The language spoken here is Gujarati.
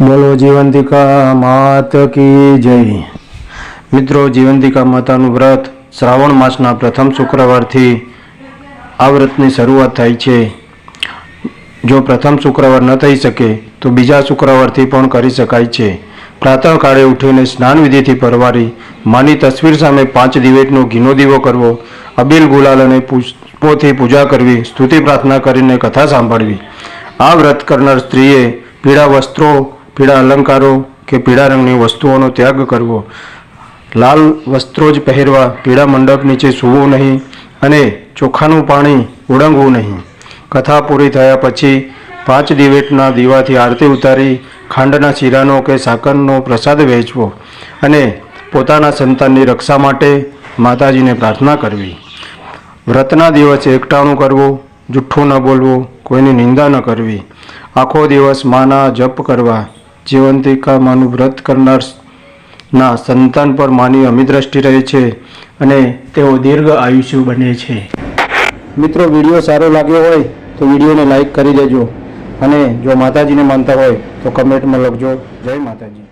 બોલો જીવંતિકા માત કી જય. મિત્રો, જીવંતિકા માતાનું વ્રત શ્રાવણ માસના પ્રથમ શુક્રવારથી આ વ્રતની શરૂઆત થાય છે. જો પ્રથમ શુક્રવાર ન થઈ શકે, તો બીજા શુક્રવારથી પણ કરી શકાય છે. પ્રાતઃકાળે ઉઠીને સ્નાન વિધિથી પરવારી માની તસવીર સામે પાંચ દિવેટનો ઘીનો દીવો કરવો, અબીલ ગુલાલ અને પુષ્પોથી પૂજા કરવી, સ્તુતિ પ્રાર્થના કરીને કથા સાંભળવી. આ વ્રત કરનાર સ્ત્રીએ પીળા વસ્ત્રો પીળા અલંકારો કે પીળા રંગની વસ્તુઓનો ત્યાગ કરવો. લાલ વસ્ત્રો જ પહેરવા, પીળા મંડપ નીચે સૂવું નહીં અને ચોખાનું પાણી ઉડંગવું નહીં. કથા પૂરી થયા પછી પાંચ દિવેટના દીવાથી આરતી ઉતારી, ખાંડના શીરાનો કે સાકરનો પ્રસાદ વહેંચવો અને પોતાના સંતાનની રક્ષા માટે માતાજીને પ્રાર્થના કરવી. વ્રતના દિવસે એકટાણું કરવું, જુઠ્ઠું ન બોલવું, કોઈની નિંદા ન કરવી. આખો દિવસ માના જપ કરવા જીવંતિકા માનું વ્રત કરનાર ના સંતાન પર માની અમિદ્રષ્ટિ રહે છે અને તેઓ દીર્ઘ આયુષ્ય બને છે. મિત્રો, વીડિયો સારો લાગ્યો હોય તો વિડીયોને લાઈક કરી દેજો અને જો માતાજીને માનતા હોય તો કમેન્ટમાં લખજો. જય માતાજી.